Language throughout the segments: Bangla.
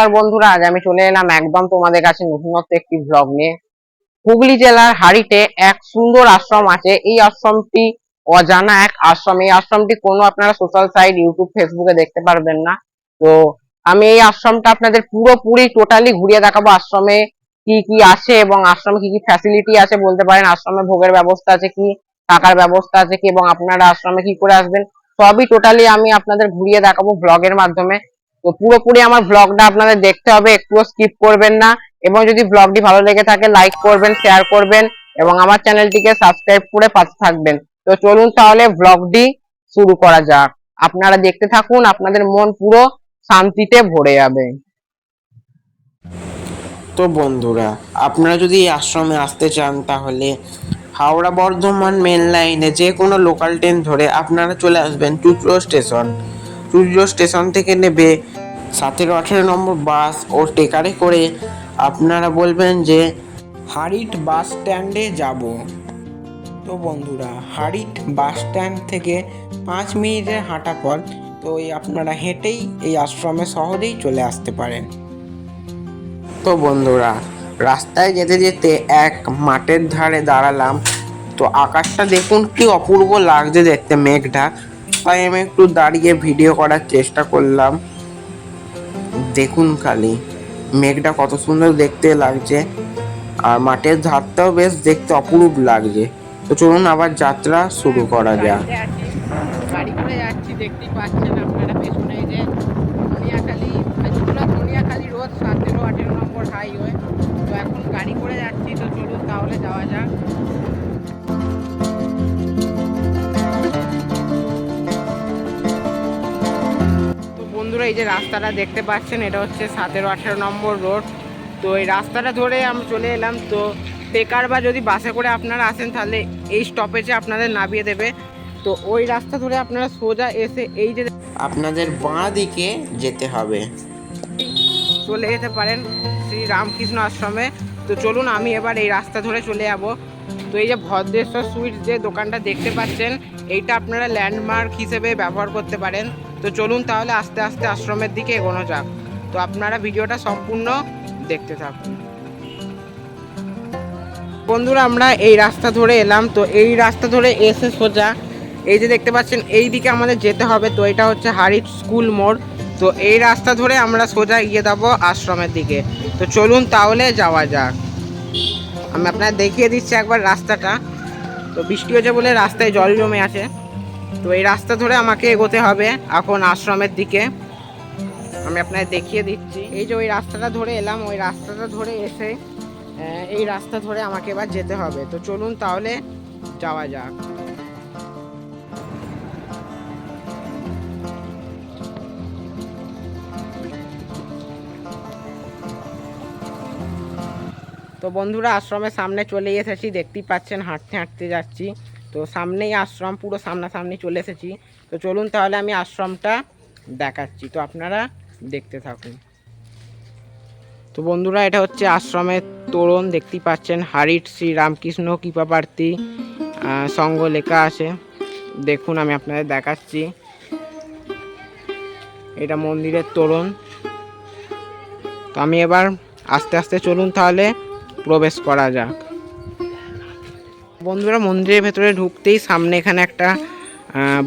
নমস্কার বন্ধুরা, আজ আমি চলে এলাম একদম তোমাদের কাছে নতুনত্ব একটি ব্লগ নিয়ে। হুগলি জেলার হাড়িতে এক সুন্দর আশ্রম আছে। এই আশ্রমটি অজানা এক আশ্রম। এই আশ্রমটি কোনো আপনারা সোশ্যাল সাইট ইউটিউব ফেসবুকে দেখতে পারবেন না। তো আমি এই আশ্রমটা আপনাদের পুরোপুরি টোটালি ঘুরিয়ে দেখাবো আশ্রমে কি কি আছে এবং আশ্রমে কি কি ফ্যাসিলিটি আছে। বলতে পারেন আশ্রমে ভোগের ব্যবস্থা আছে কি থাকার ব্যবস্থা আছে কি এবং আপনারা আশ্রমে কি করে আসবেন, সবই টোটালি আমি আপনাদের ঘুরিয়ে দেখাবো ব্লগের মাধ্যমে। তো পুরোপুরি আমার ব্লগটা আপনাদের দেখতে হবে, একটুও স্কিপ করবেন না। এবং যদি ব্লগটি ভালো লেগে থাকে লাইক করবেন শেয়ার করবেন এবং আমার চ্যানেলটিকে সাবস্ক্রাইব করে পাশে থাকবেন। তো চলুন তাহলে ব্লগটি শুরু করা যাক। আপনারা দেখতে থাকুন, আপনাদের মন পুরো শান্তিতে ভরে যাবে। তো বন্ধুরা, আপনারা যদি এই আশ্রমে আসতে চান তাহলে হাওড়া বর্ধমান মেন লাইনে যে কোনো লোকাল ট্রেন ধরে আপনারা চলে আসবেন চুচড়ো স্টেশন চুচড়ো স্টেশন থেকে নেবে। সতেরো আঠেরো নম্বর বাস ও টেকারে করে আপনারা বলবেন যে হারিট বাস স্ট্যান্ডে যাব। তো বন্ধুরা, হারিট বাস স্ট্যান্ড থেকে পাঁচ মিনিটের হাঁটা পথ, তো এই আপনারা হেঁটেই এই আশ্রমে সহজেই চলে আসতে পারেন। তো বন্ধুরা, রাস্তায় যেতে যেতে এক মাঠের ধারে দাঁড়ালাম। তো আকাশটা দেখুন কি অপূর্ব লাগছে দেখতে মেঘটা। তাই আমি একটু দাঁড়িয়ে ভিডিও করার চেষ্টা করলাম। দেখুন খালি মেঘটা কত সুন্দর দেখতে লাগছে। আর মাঠের ধারটাও বেশ দেখতে অপরূপ লাগছে। তো চলুন আবার যাত্রা শুরু করা যাক। গাড়ি করে যাচ্ছি দেখতেই পাচ্ছেন আপনারা পেছনে যে আজকুলা রোড সতেরো আঠেরো নম্বর হাইওয়ে তো এখন গাড়ি করে যাচ্ছি তো চলুন তাহলে যাওয়া যাক। বন্ধুরা এই যে রাস্তাটা দেখতে পাচ্ছেন এটা হচ্ছে সতেরো আঠেরো নম্বর রোড। তো এই রাস্তাটা ধরে আমি চলে এলাম। তো টেকার বা যদি বাসে করে আপনারা আসেন তাহলে এই স্টপেজে আপনাদের নামিয়ে দেবে। তো ওই রাস্তা ধরে আপনারা সোজা এসে এই যে আপনাদের বাঁ দিকে যেতে হবে। চলে যেতে পারেন শ্রী রামকৃষ্ণ আশ্রমে। তো চলুন আমি এবার এই রাস্তা ধরে চলে যাব। তো এই যে ভদ্রেশ্বর সুইটস যে দোকানটা দেখতে পাচ্ছেন এইটা আপনারা ল্যান্ডমার্ক হিসেবে ব্যবহার করতে পারেন। তো চলুন তাহলে আস্তে আস্তে আশ্রমের দিকে এগোনো যাক। তো আপনারা ভিডিওটা সম্পূর্ণ দেখতে থাকুন। বন্ধুরা, আমরা এই রাস্তা ধরে এলাম। তো এই রাস্তা ধরে এসে সোজা, এই যে দেখতে পাচ্ছেন, এই দিকে আমাদের যেতে হবে। তো এটা হচ্ছে হারিট স্কুল মোড়। তো এই রাস্তা ধরে আমরা সোজা গিয়ে যাব আশ্রমের দিকে। তো চলুন তাহলে যাওয়া যাক। আমি আপনার দেখিয়ে দিচ্ছি একবার রাস্তাটা। তো বৃষ্টি হয়েছে বলে রাস্তায় জল জমে আছে। তো এই রাস্তা ধরে আমাকে এগোতে হবে এখন আশ্রমের দিকে। আমি আপনাকে দেখিয়ে দিচ্ছি। এই যে ওই রাস্তাটা ধরে এলাম, ওই রাস্তাটা ধরে এসে এই রাস্তা ধরে আমাকে এবার যেতে হবে। তো চলুন তাহলে যাওয়া যাক। তো বন্ধুরা, আশ্রমের সামনে চলে এসেছি, দেখতেই পাচ্ছেন, হাঁটতে হাঁটতে যাচ্ছি। তো সামনেই আশ্রম, পুরো সামনাসামনি চলে এসেছি। তো চলুন তাহলে আমি আশ্রমটা দেখাচ্ছি। তো আপনারা দেখতে থাকুন। তো বন্ধুরা, এটা হচ্ছে আশ্রমের তোরণ। দেখতেই পাচ্ছেন, হারিট শ্রী রামকৃষ্ণ কৃপাপ্রার্থী সংঘ লেখা আছে। দেখুন, আমি আপনাদের দেখাচ্ছি। এটা মন্দিরের তোরণ। তো আমি এবার আস্তে আস্তে চলুন তাহলে প্রবেশ করা যাক। বন্ধুরা মন্দিরের ভেতরে ঢুকতেই সামনে এখানে একটা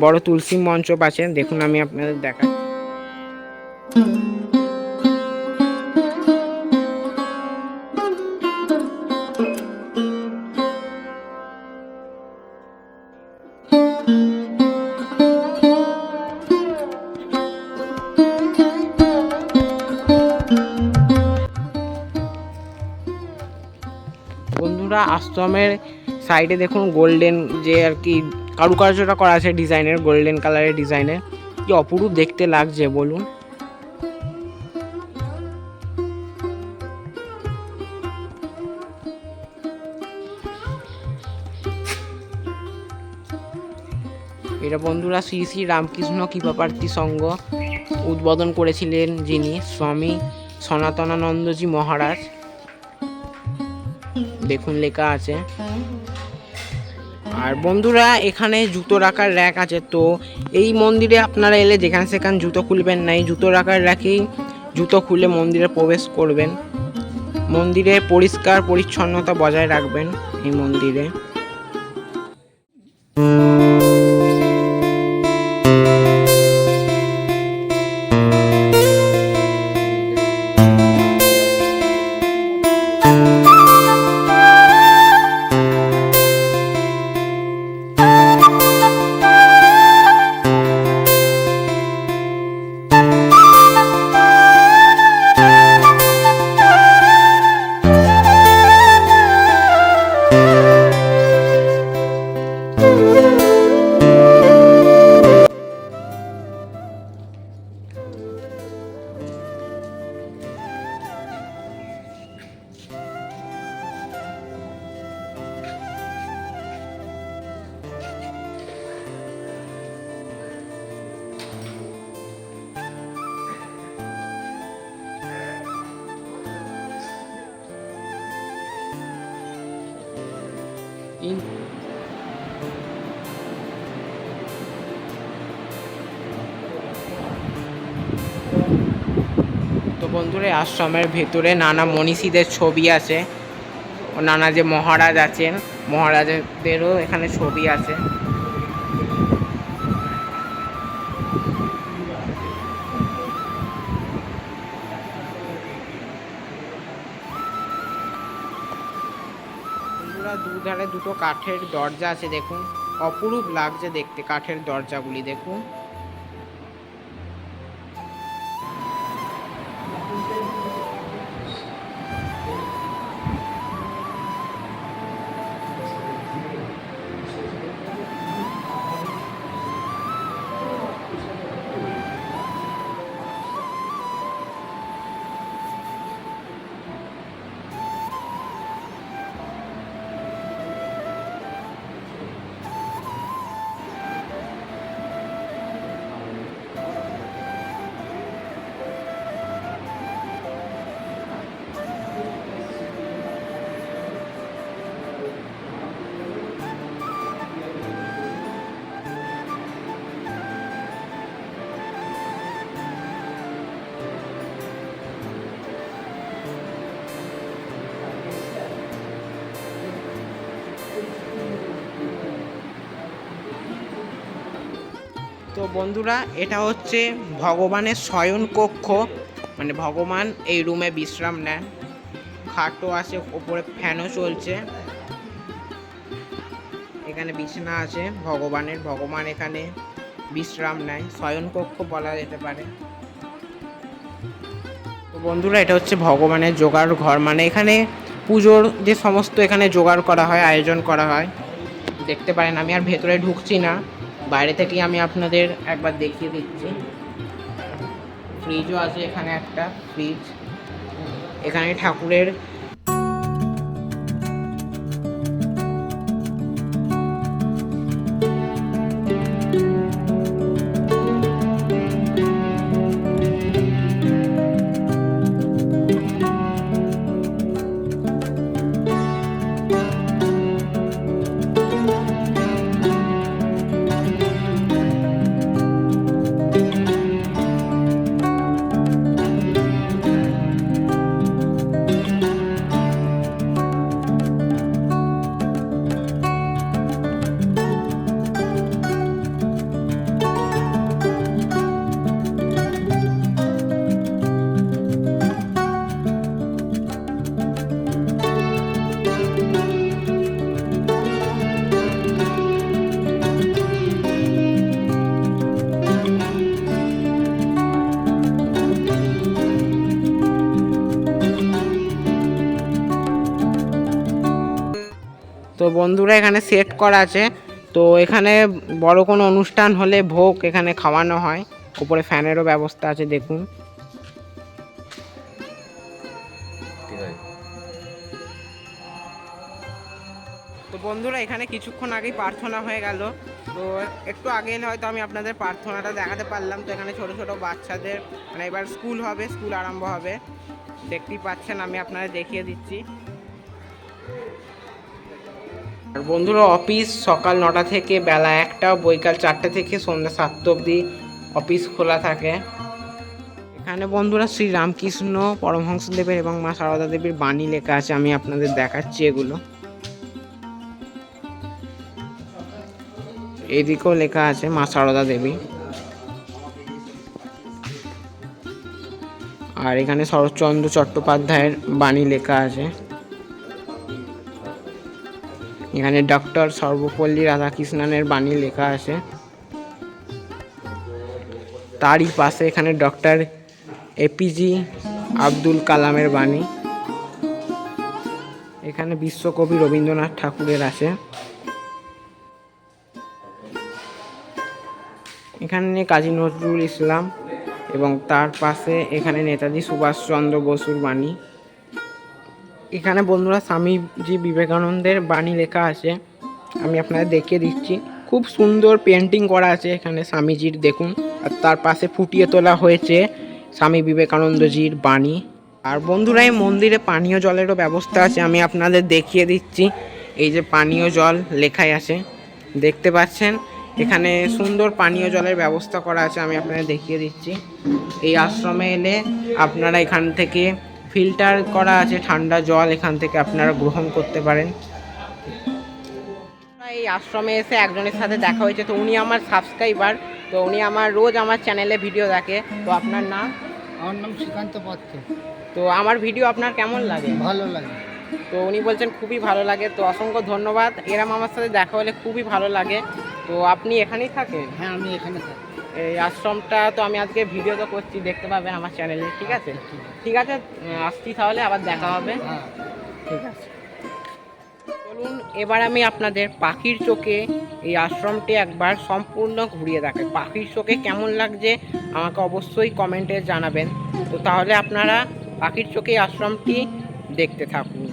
বড় তুলসী মঞ্চ আছে দেখুন, আমি আপনাদের দেখা বন্ধুরা, আশ্রমের সাইডে দেখুন গোল্ডেন যে আর কি কারুকার্যটা করা আছে ডিজাইনের, গোল্ডেন কালারের ডিজাইনের। কি অপরূপ দেখতে লাগছে, বলুন। এটা বন্ধুরা শ্রী শ্রী রামকৃষ্ণ কৃপাপ্রার্থী সংঘ উদ্বোধন করেছিলেন যিনি, স্বামী সনাতনানন্দজি মহারাজ। দেখুন লেখা আছে। আর বন্ধুরা, এখানে জুতো রাখার র্যাক আছে। তো এই মন্দিরে আপনারা এলে যেখানে সেখানে জুতো খুলবেন না। এই জুতো রাখার র্যাকেই জুতো খুলে মন্দিরে প্রবেশ করবেন। মন্দিরে পরিষ্কার পরিচ্ছন্নতা বজায় রাখবেন এই মন্দিরে। এই আশ্রমের ভেতরে নানা মনীষীদের ছবি আছে। ও নানা যে মহারাজ আছেন, মহারাজদেরও এখানে ছবি আছে। দুধারে দুটো কাঠের দরজা আছে, দেখুন। অপরূপ লাগছে দেখতে কাঠের দরজাগুলি, দেখুন। তো বন্ধুরা, এটা হচ্ছে ভগবানের শয়ন কক্ষ মানে ভগবান এই রুমে বিশ্রাম নেন। খাটও আছে, ওপরে ফ্যানও চলছে। এখানে বিছানা আছে, ভগবানের, ভগবান এখানে বিশ্রাম নেয়। শয়ন কক্ষ বলা যেতে পারে। তো বন্ধুরা, এটা হচ্ছে ভগবানের জোগাড় ঘর। মানে এখানে পুজোর যে সমস্ত এখানে জোগাড় করা হয়, আয়োজন করা হয়, দেখতে পারেন, আমি আর ভেতরে ঢুকছি না। বাইরে থেকেই আমি আপনাদের একবার দেখিয়ে দিচ্ছি। ফ্রিজও আছে এখানে একটা ফ্রিজ এখানে ঠাকুরের বন্ধুরা এখানে সেট করা আছে। তো এখানে বড় কোনো অনুষ্ঠান হলে ভোগ এখানে খাওয়ানো হয়। উপরে ফ্যানেরও ব্যবস্থা আছে, দেখুন। তো বন্ধুরা, এখানে কিছুক্ষণ আগেই প্রার্থনা হয়ে গেল। তো একটু আগে এলে হয়তো আমি আপনাদের প্রার্থনাটা দেখাতে পারলাম। তো এখানে ছোট ছোট বাচ্চাদের মানে এবার স্কুল হবে, স্কুল আরম্ভ হবে। দেখতেই পাচ্ছেন, আমি আপনাদের দেখিয়ে দিচ্ছি। আর বন্ধুরা অফিস সকাল নটা থেকে বেলা একটা, বৈকাল চারটে থেকে সন্ধ্যা সাতটা অবধি অফিস খোলা থাকে। এখানে বন্ধুরা শ্রী রামকৃষ্ণ পরমহংস দেবের এবং মা সারদা দেবীর বাণী লেখা আছে, আমি আপনাদের দেখাচ্ছি এগুলো। এদিকেও লেখা আছে মা সারদা দেবী। আর এখানে শরৎচন্দ্র চট্টোপাধ্যায়ের বাণী লেখা আছে। এখানে ডক্টর সর্বপল্লী রাধাকৃষ্ণনের বাণী লেখা আছে। তারই পাশে এখানে ডক্টর এপিজি আব্দুল কালামের বাণী। এখানে বিশ্বকবি রবীন্দ্রনাথ ঠাকুরের আছে। এখানে কাজী নজরুল ইসলাম এবং তার পাশে এখানে নেতাজি সুভাষচন্দ্র বসুর বাণী। এখানে বন্ধুরা স্বামীজি বিবেকানন্দের বাণী লেখা আছে। আমি আপনাদের দেখিয়ে দিচ্ছি। খুব সুন্দর পেন্টিং করা আছে এখানে স্বামীজির, দেখুন। আর তার পাশে ফুটিয়ে তোলা হয়েছে স্বামী বিবেকানন্দজির বাণী। আর বন্ধুরা, এই মন্দিরে পানীয় জলেরও ব্যবস্থা আছে। আমি আপনাদের দেখিয়ে দিচ্ছি। এই যে পানীয় জল লেখাই আছে। দেখতে পাচ্ছেন? এখানে সুন্দর পানীয় জলের ব্যবস্থা করা আছে। আমি আপনাদের দেখিয়ে দিচ্ছি। এই আশ্রমে এলে আপনারা এখান থেকে ফিল্টার করা আছে ঠান্ডা জল এখান থেকে আপনারা গ্রহণ করতে পারেন। এই আশ্রমে এসে একজনের সাথে দেখা হয়েছে তো উনি আমার সাবস্ক্রাইবার তো উনি আমার রোজ আমার চ্যানেলে ভিডিও দেখে। তো আপনার নাম? আমার নাম শ্রীকান্ত পাত্র। তো আমার ভিডিও আপনার কেমন লাগে? ভালো লাগে। তো উনি বলছেন খুবই ভালো লাগে তো অসংখ্য ধন্যবাদ। এরম আমার সাথে দেখা হলে খুবই ভালো লাগে। তো আপনি এখানেই থাকেন? হ্যাঁ আমি এখানে থাকি। এই আশ্রমটা তো আমি আজকে ভিডিও তো করছি দেখতে পাবেন আমার চ্যানেলে ঠিক আছে? ঠিক আছে আসছি তাহলে আবার দেখা হবে। হ্যাঁ। ঠিক আছে। চলুন এবার আমি আপনাদের পাখির চোখে এই আশ্রমটি একবার সম্পূর্ণ ঘুরিয়ে দেখাই। পাখির চোখে কেমন লাগছে আমাকে অবশ্যই কমেন্টে জানাবেন। তো তাহলে আপনারা পাখির চোখে এই আশ্রমটি দেখতে থাকুন।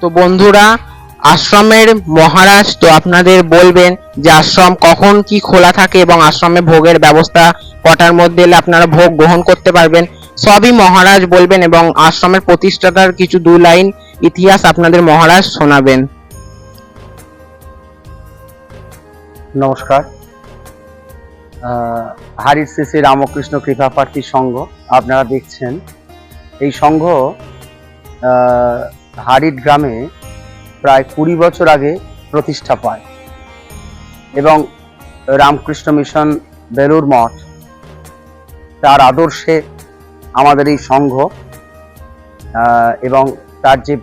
তো বন্ধুরা, আশ্রমের মহারাজ তো আপনাদের বলবেন যে আশ্রম কখন কি খোলা থাকে এবং আশ্রমে ভোগের ব্যবস্থা কটার মধ্যে এলে আপনারা ভোগ গ্রহণ করতে পারবেন। সবই মহারাজ বলবেন এবং আশ্রমের প্রতিষ্ঠাতার কিছু দু লাইন ইতিহাস আপনাদের মহারাজ শোনাবেন। নমস্কার। হারির শ্রী রামকৃষ্ণ কৃপা প্রার্থী সংঘ, আপনারা দেখছেন। এই সংঘ হারির গ্রামে প্রায় কুড়ি বছর আগে প্রতিষ্ঠা পায়। এবং রামকৃষ্ণ মিশন বেলুর মঠ তার আদর্শে আমাদের এই সংঘ এবং তার যে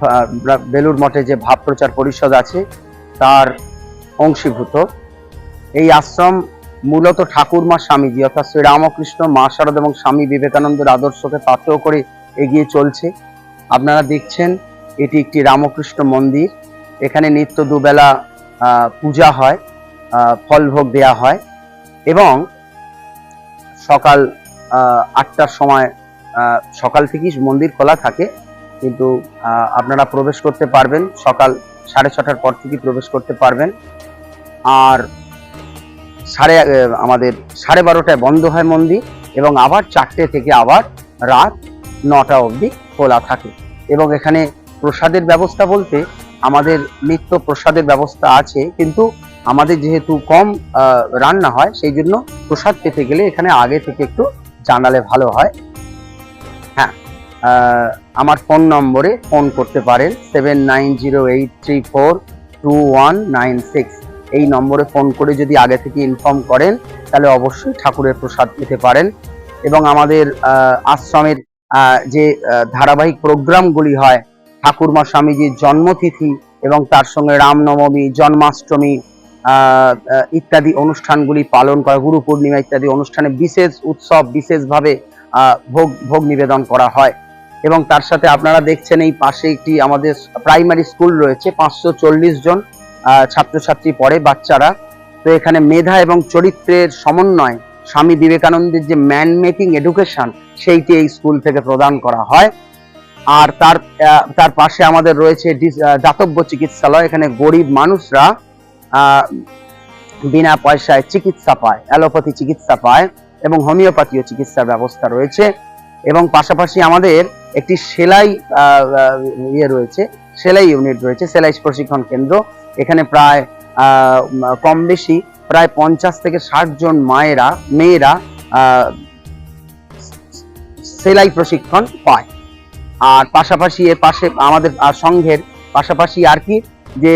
বেলুর মঠে যে ভাব প্রচার পরিষদ আছে, তার অংশীভূত। এই আশ্রম মূলত ঠাকুরমা স্বামীজি, অর্থাৎ শ্রী রামকৃষ্ণ, মা শারদ এবং স্বামী বিবেকানন্দের আদর্শকে পাথেয় করে এগিয়ে চলছে। আপনারা দেখছেন এটি একটি রামকৃষ্ণ মন্দির। এখানে নিত্য দুবেলা পূজা হয় ফলভোগ ফল ভোগ দেওয়া হয় এবং সকাল আটটার সময় সকাল থেকেই মন্দির খোলা থাকে। কিন্তু আপনারা প্রবেশ করতে পারবেন, সকাল সাড়ে ছটার পর থেকে প্রবেশ করতে পারবেন। আর সাড়ে আমাদের সাড়ে বারোটায় বন্ধ হয় মন্দির এবং আবার চারটে থেকে আবার রাত নটা অবধি খোলা থাকে। এবং এখানে প্রসাদের ব্যবস্থা বলতে আমাদের নিত্য প্রসাদের ব্যবস্থা আছে, কিন্তু আমাদের যেহেতু কম রান্না হয়, সেই জন্য প্রসাদ পেতে গেলে এখানে আগে থেকে একটু জানালে ভালো হয়। হ্যাঁ আমার ফোন নম্বরে ফোন করতে পারেন, seven nine zero eight three four two one nine six. এই নম্বরে ফোন করে যদি আগে থেকে ইনফর্ম করেন, তাহলে অবশ্যই ঠাকুরের প্রসাদ পেতে পারেন। এবং আমাদের আশ্রমের যে ধারাবাহিক প্রোগ্রামগুলি হয় ঠাকুরমা স্বামীজির জন্মতিথি এবং তার সঙ্গে রামনবমী, জন্মাষ্টমী ইত্যাদি অনুষ্ঠানগুলি পালন করা, গুরু পূর্ণিমা ইত্যাদি অনুষ্ঠানে বিশেষ উৎসব, বিশেষভাবে ভোগ ভোগ নিবেদন করা হয়। এবং তার সাথে আপনারা দেখছেন এই পাশে একটি আমাদের প্রাইমারি স্কুল রয়েছে, পাঁচশো চল্লিশ জন ছাত্রছাত্রী পড়ে বাচ্চারা। তো এখানে মেধা এবং চরিত্রের সমন্বয়, স্বামী বিবেকানন্দের যে ম্যান মেকিং এডুকেশন সেইটি এই স্কুল থেকে প্রদান করা হয়। আর তার তার পাশে আমাদের রয়েছে দাতব্য চিকিৎসালয়। এখানে গরিব মানুষরা বিনা পয়সায় চিকিৎসা পায়, অ্যালোপ্যাথি চিকিৎসা পায় এবং হোমিওপ্যাথিও চিকিৎসার ব্যবস্থা রয়েছে। এবং পাশাপাশি আমাদের একটি সেলাই ইয়ে রয়েছে, সেলাই ইউনিট রয়েছে, সেলাই প্রশিক্ষণ কেন্দ্র। এখানে প্রায় কম বেশি প্রায় পঞ্চাশ থেকে ষাট জন মায়েরা, মেয়েরা সেলাই প্রশিক্ষণ পায়। আর পাশাপাশি এর পাশে আমাদের সংঘের পাশাপাশি আর কি যে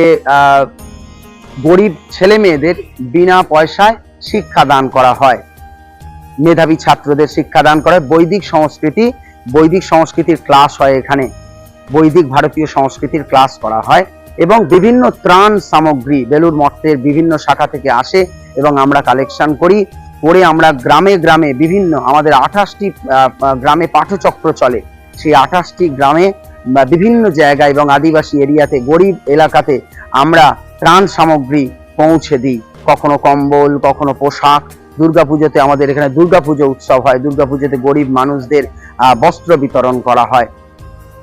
গরিব ছেলে মেয়েদের বিনা পয়সায় শিক্ষা দান করা হয়। মেধাবী ছাত্রদের শিক্ষা দান করে বৈদিক সংস্কৃতি, বৈদিক সংস্কৃতির ক্লাস হয় এখানে। বৈদিক ভারতীয় সংস্কৃতির ক্লাস করা হয় এবং বিভিন্ন ত্রাণ সামগ্রী বেলুর মঠের বিভিন্ন শাখা থেকে আসে এবং আমরা কালেকশন করি। করে আমরা গ্রামে গ্রামে বিভিন্ন আমাদের আঠাশটি গ্রামে পাঠচক্র চলে। সেই আঠাশটি গ্রামে বিভিন্ন জায়গায় এবং আদিবাসী এরিয়াতে, গরিব এলাকাতে আমরা ত্রাণ সামগ্রী পৌঁছে দিই। কখনো কম্বল, কখনো পোশাক। দুর্গাপুজোতে আমাদের এখানে দুর্গাপুজো উৎসব হয়। দুর্গাপুজোতে গরিব মানুষদের বস্ত্র বিতরণ করা হয়।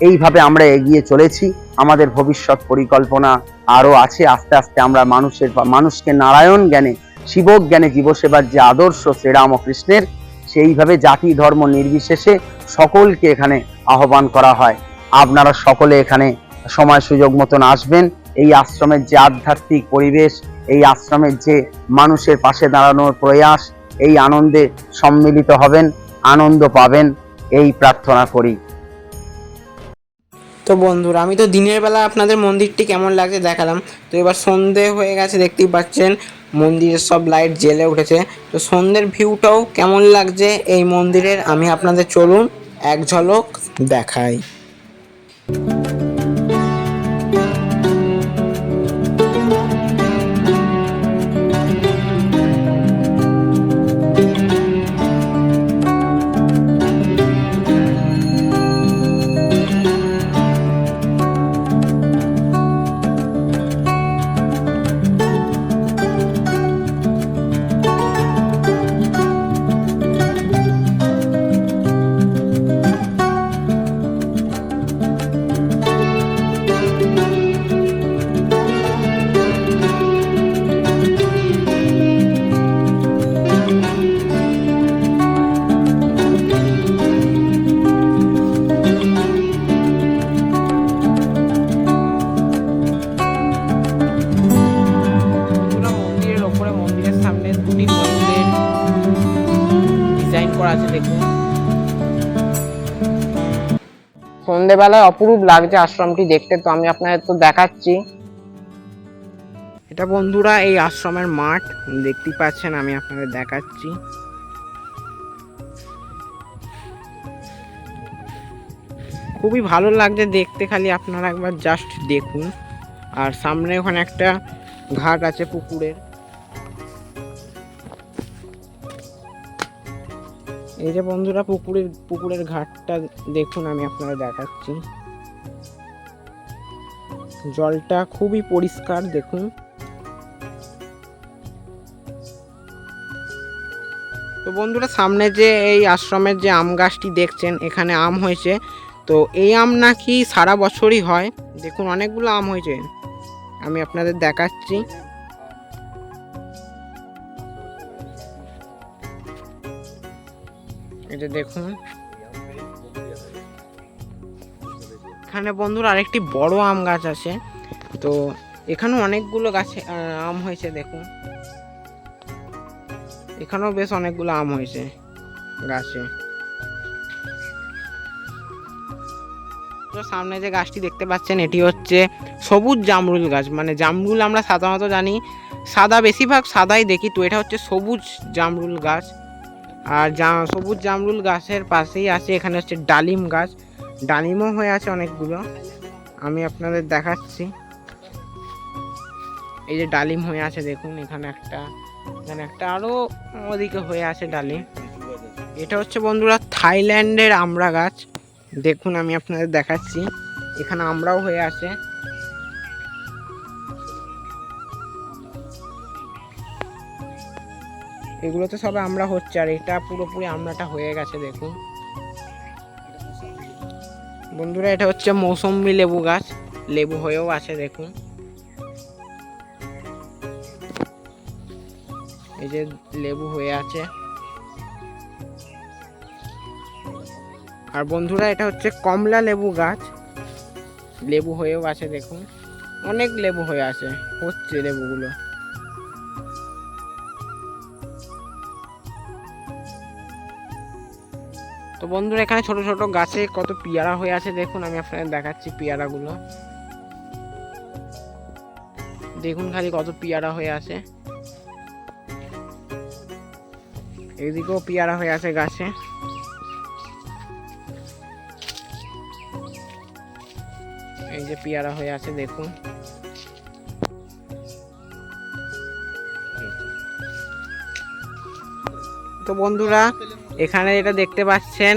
এইভাবে আমরা এগিয়ে চলেছি। আমাদের ভবিষ্যৎ পরিকল্পনা আরও আছে। আস্তে আস্তে আমরা মানুষের, মানুষকে নারায়ণ জ্ঞানে শিব জ্ঞানে জীবসেবার যে আদর্শ শ্রীরামকৃষ্ণের সেইভাবে জাতি, ধর্ম নির্বিশেষে সকলকে এখানে আহ্বান করা হয়। আপনারা সকলে এখানে সময় সুযোগ মতন আসবেন। এই আশ্রমের যে আধ্যাত্মিক পরিবেশ, এই আশ্রমের যে মানুষের পাশে দাঁড়ানোর প্রয়াস, এই আনন্দে সম্মিলিত হবেন, আনন্দ পাবেন, এই প্রার্থনা করি। তো বন্ধুরা, আমি তো দিনের বেলা আপনাদের মন্দিরটি কেমন লাগছে দেখালাম। তো এবার সন্ধে হয়ে গেছে, দেখতেই পাচ্ছেন মন্দিরের সব লাইট জ্বেলে উঠেছে। তো সন্ধ্যের ভিউটাও কেমন লাগছে এই মন্দিরের? আমি আপনাদের চলুন এক ঝলক দেখাই। সন্ধেবেলায় অপরূপ লাগছে আশ্রমটি দেখতে, তো আমি আপনাদের তো দেখাচ্ছি। এটা বন্ধুরা এই আশ্রমের মাঠ, দেখতেই পাচ্ছেন, আমি আপনাদের দেখাচ্ছি। খুবই ভালো লাগছে দেখতে, খালি আপনারা একবার জাস্ট দেখুন। আর সামনে ওখানে একটা ঘাট আছে পুকুরের। এই যে বন্ধুরা পুকুরের পুকুরের ঘাটটা দেখুন, আমি আপনারা দেখাচ্ছি। জলটা খুবই পরিষ্কার, দেখুন। তো বন্ধুরা, সামনে যে এই আশ্রমের যে আম গাছটি দেখছেন, এখানে আম হয়েছে। তো এই আম নাকি সারা বছরই হয়। দেখুন, অনেকগুলো আম হয়েছে। আমি আপনাদের দেখাচ্ছি। যে দেখুন। এখানে বন্ধুরা আরেকটি বড় আম গাছ আছে। তো এখানে অনেকগুলো গাছে আম হয়েছে, দেখুন। এখানেও বেশ অনেকগুলো আম হয়েছে গাছে। তো সামনে যে গাছটি দেখতে পাচ্ছেন, এটি হচ্ছে সবুজ জামরুল গাছ। মানে জামরুল আমরা সাধারণত জানি, সাদা, বেশিরভাগ সাদাই দেখি, তো এটা হচ্ছে সবুজ জামরুল গাছ। আর জা সবুজ জামরুল গাছের পাশেই আছে এখানে হচ্ছে ডালিম গাছ। ডালিমও হয়ে আছে অনেকগুলো। আমি আপনাদের দেখাচ্ছি। এই যে ডালিম হয়ে আছে, দেখুন এখানে একটা এখানে একটা আরও ওদিকে হয়ে আছে ডালিম। এটা হচ্ছে বন্ধুরা থাইল্যান্ডের আমড়া গাছ। দেখুন আমি আপনাদের দেখাচ্ছি। এখানে আমরাও হয়ে আছে। এগুলো তো সবে আমরা হচ্ছে, আর এটা পুরোপুরি আমরাটা হয়ে গেছে, দেখুন। বন্ধুরা, এটা হচ্ছে মৌসম্বি লেবু গাছ। লেবু হয়েও আছে, দেখুন। এই যে লেবু হয়ে আছে। আর বন্ধুরা, এটা হচ্ছে কমলা লেবু গাছ। লেবু হয়েও আছে, দেখুন। অনেক লেবু হয়ে আছে, হচ্ছে লেবুগুলো। তো বন্ধুরা, এখানে ছোট ছোট গাছে কত পেয়ারা হয়ে আছে দেখুন, আমি আপনাদের দেখাচ্ছি পেয়ারাগুলো। দেখুন খালি কত পেয়ারা হয়ে আছে। এদিকেও পেয়ারা হয়ে আছে গাছে। এই যে পেয়ারা হয়ে আছে, দেখুন। তো বন্ধুরা এখানে যেটা দেখতে পাচ্ছেন,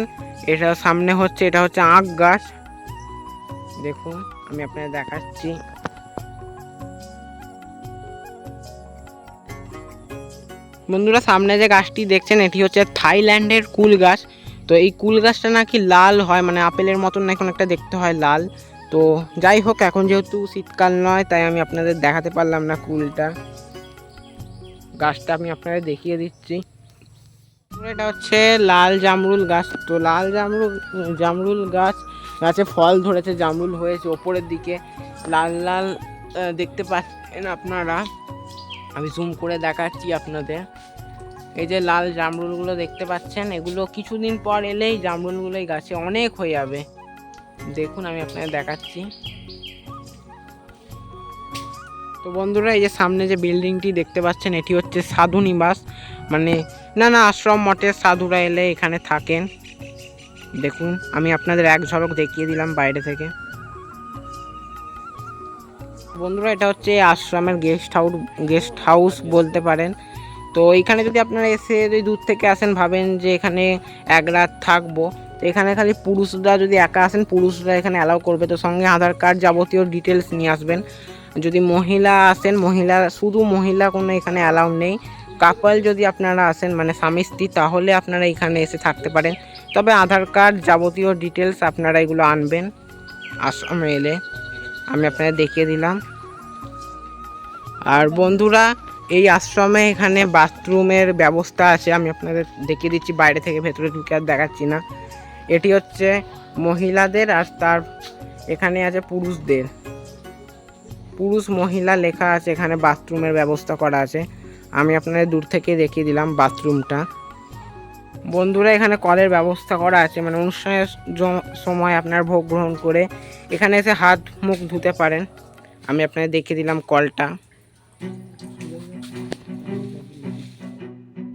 এটা সামনে হচ্ছে, এটা হচ্ছে আখ গাছ। দেখুন, আমি আপনাদের দেখাচ্ছি। বন্ধুরা, সামনে যে গাছটি দেখছেন, এটি হচ্ছে থাইল্যান্ডের কুল গাছ। তো এই কুল গাছটা নাকি লাল হয় মানে আপেলের মতন নাকি অনেকটা দেখতে হয় লাল। তো যাই হোক, এখন যেহেতু শীতকাল নয়, তাই আমি আপনাদের দেখাতে পারলাম না কুলটা। গাছটা আমি আপনাদের দেখিয়ে দিচ্ছি। এটা হচ্ছে লাল জামরুল গাছ। তো লাল জামরুল জামরুল গাছ, গাছে ফল ধরেছে, জামরুল হয়েছে ওপরের দিকে। লাল লাল দেখতে পাচ্ছেন আপনারা? আমি জুম করে দেখাচ্ছি আপনাদের। এই যে লাল জামরুলগুলো দেখতে পাচ্ছেন, এগুলো কিছুদিন পর এলেই জামরুলগুলো এই গাছে অনেক হয়ে যাবে। দেখুন, আমি আপনাদের দেখাচ্ছি। তো বন্ধুরা, এই যে সামনে যে বিল্ডিংটি দেখতে পাচ্ছেন, এটি হচ্ছে সাধু নিবাস। মানে না না, আশ্রম মঠের সাধুরা এলে এখানে থাকেন। দেখুন, আমি আপনাদের এক ঝলক দেখিয়ে দিলাম বাইরে থেকে। বন্ধুরা, এটা হচ্ছে আশ্রমের গেস্ট হাউস গেস্ট হাউস বলতে পারেন। তো এখানে যদি আপনারা এসে যদি দূর থেকে আসেন, ভাবেন যে এখানে এক রাত থাকব, তো এখানে খালি পুরুষরা যদি একা আসেন, পুরুষরা এখানে অ্যালাউ করবে। তো সঙ্গে আধার কার্ড যাবতীয় ডিটেলস নিয়ে আসবেন। যদি মহিলা আসেন, মহিলা, শুধু মহিলা কোনো এখানে অ্যালাউ নেই। কাপল যদি আপনারা আসেন মানে স্বামী স্ত্রী, তাহলে আপনারা এখানে এসে থাকতে পারেন। তবে আধার কার্ড যাবতীয় ডিটেলস আপনারা এগুলো আনবেন। আশ্রমে এলে আমি আপনাদের দেখিয়ে দিলাম। আর বন্ধুরা, এই আশ্রমে এখানে বাথরুমের ব্যবস্থা আছে, আমি আপনাদের দেখিয়ে দিচ্ছি, বাইরে থেকে ভেতরে ঢুকে আর দেখাচ্ছি না। এটি হচ্ছে মহিলাদের আর তার এখানে আছে পুরুষদের। পুরুষ মহিলা লেখা আছে, এখানে বাথরুমের ব্যবস্থা করা আছে। আমি আপনাদের দূর থেকে দেখিয়ে দিলাম বাথরুমটা। বন্ধুরা, এখানে কলের ব্যবস্থা করা আছে মানে অনুষ্ঠানের সময় আপনার ভোগ গ্রহণ করে এখানে এসে হাত মুখ ধুতে পারেন। আমি আপনাদের দেখিয়ে দিলাম কলটা।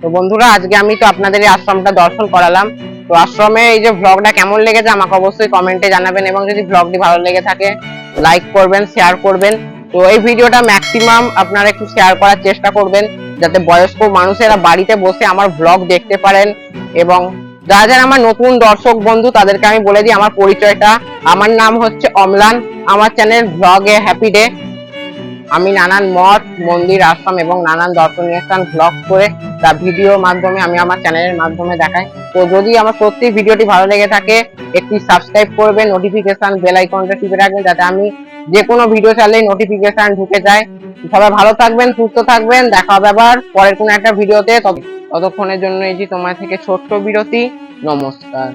তো বন্ধুরা, আজকে আমি তো আপনাদের এই আশ্রমটা দর্শন করালাম। তো আশ্রমে এই যে ব্লগটা কেমন লেগেছে আমাকে অবশ্যই কমেন্টে জানাবেন এবং যদি ব্লগটি ভালো লেগে থাকে লাইক করবেন শেয়ার করবেন। তো এই ভিডিওটা ম্যাক্সিমাম আপনারা একটু শেয়ার করার চেষ্টা করবেন, যাতে বয়স্ক মানুষেরা বাড়িতে বসে আমার ব্লগ দেখতে পারেন এবং যারা যারা আমার নতুন দর্শক বন্ধু, তাদেরকে আমি বলে দিই আমার পরিচয়টা। আমার নাম হচ্ছে অমলান, আমার চ্যানেল ব্লগে হ্যাপি ডে আমি নানান মঠ, মন্দির, আশ্রম এবং নানান দর্শনীয় স্থান ব্লগ করে তা ভিডিওর মাধ্যমে আমি আমার চ্যানেলের মাধ্যমে দেখাই। তো যদি আমার সত্যি ভিডিওটি ভালো লেগে থাকে, একটি সাবস্ক্রাইব করবেন নোটিফিকেশন বেল আইকনটা টিপে রাখবেন, যাতে আমি যে কোনো ভিডিও চালে নোটিফিকেশন ঢুকে যায়। সবাই ভালো থাকবেন, সুস্থ থাকবেন, দেখা হবে আবার পরের কোনো একটা ভিডিওতে ততক্ষণের জন্য এই যে তোমার থেকে ছোট্ট বিরতি, নমস্কার।